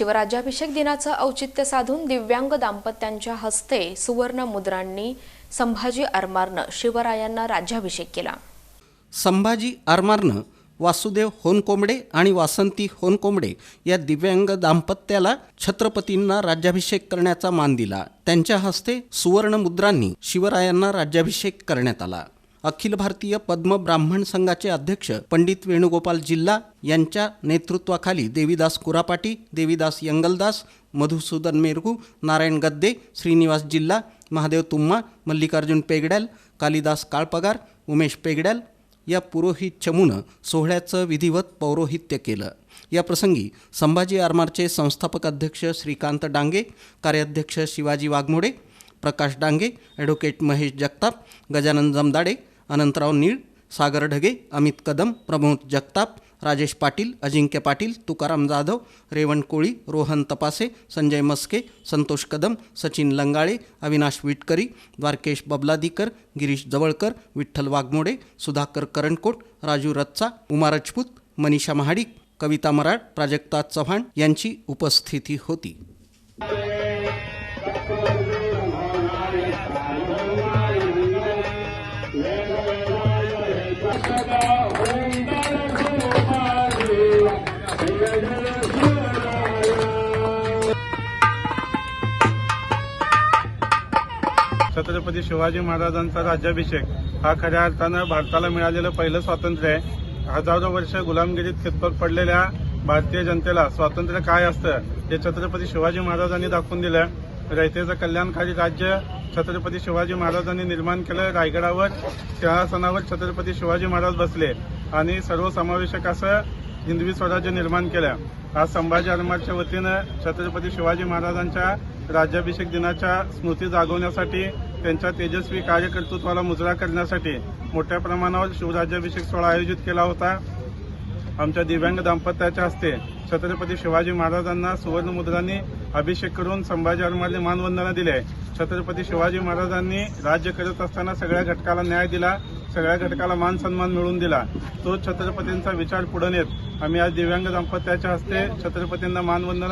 शिवराज्याभिषेक दिनाचं औचित्य साधून दिव्यांग दाम्पत्यांच्या हस्ते सुवर्ण मुद्रांनी संभाजी आरमारनं शिवरायांना राज्याभिषेक केला. संभाजी आरमारनं वासुदेव होनकोंबडे आणि वासंती होनकोंबडे या दिव्यांग दाम्पत्याला छत्रपतींना राज्याभिषेक करण्याचा मान दिला. त्यांच्या हस्ते सुवर्ण मुद्रांनी शिवरायांना राज्याभिषेक करण्यात आला. अखिल भारतीय पद्म ब्राह्मण संघाचे अध्यक्ष पंडित वेणुगोपाल जिल्हा यांच्या नेतृत्वाखाली देवीदास कुरापाटी देवीदास यंगलदास मधुसूदन मेरगू नारायण गद्दे श्रीनिवास जिल्हा महादेव तुम्मा मल्लिकार्जुन पेगड्याल कालिदास काळपगार उमेश पेगड्याल या पुरोहित चमूनं सोहळ्याचं विधिवत पौरोहित्य केलं. या प्रसंगी संभाजी आरमारचे संस्थापक अध्यक्ष श्रीकांत डांगे कार्याध्यक्ष शिवाजी वाघमोडे प्रकाश डांगे ॲडव्होकेट महेश जगताप गजानन जमदाडे अनंतराव नीळ सागर ढगे अमित कदम प्रमोद जगताप राजेश पाटील अजिंक्य पाटील तुकाराम जाधव रेवण कोळी रोहन तपासे संजय मस्के संतोष कदम सचिन लंगाळे अविनाश विटकरी द्वारकेश बबलादीकर गिरीश जवळकर विठ्ठल वाघमोडे सुधाकर करंडकोट राजू रच्चा उमा राजपूत मनीषा महाडिक कविता मराड प्राजक्ता चव्हाण यांची उपस्थिती होती. छत्रपती शिवाजी महाराजांचा राज्याभिषेक हा खऱ्या अर्थानं भारताला मिळालेलं पहिलं स्वातंत्र्य आहे. हजारो वर्ष गुलामगिरीत खितपत पडलेल्या भारतीय जनतेला स्वातंत्र्य काय असतं हे छत्रपती शिवाजी महाराजांनी दाखवून दिलं. रयतेचं कल्याणकारी राज्य छत्रपती शिवाजी महाराजांनी निर्माण केलं रायगडावर. सिंहासनावर छत्रपती शिवाजी महाराज बसले आणि सर्वसमावेशक असं हिंदवी स्वराज्य निर्माण केलं. आज संभाजी आरमारच्या वतीनं छत्रपती शिवाजी महाराजांच्या राज्याभिषेक दिनाच्या स्मृती जागवण्यासाठी त्यांच्या तेजस्वी कार्यकर्तृत्वाला मुजरा करण्यासाठी मोठ्या प्रमाणावर शिवराज्याभिषेक सोहळा आयोजित केला होता. आमच्या दिव्यांग दाम्पत्याच्या हस्ते छत्रपती शिवाजी महाराजांना सुवर्णमुद्रांनी अभिषेक करून संभाजी आरमारने मानवंदना दिली. आहे छत्रपती शिवाजी महाराजांनी राज्य करत असताना सगळ्या घटकाला न्याय दिला सगळ्या घटकाला मान सन्मान मिळवून दिला. तो छत्रपतींचा विचार पुढे नेत. आम्ही आज दिव्यांग दाम्पत्याच्या हस्ते छत्रपतींना मानवंदना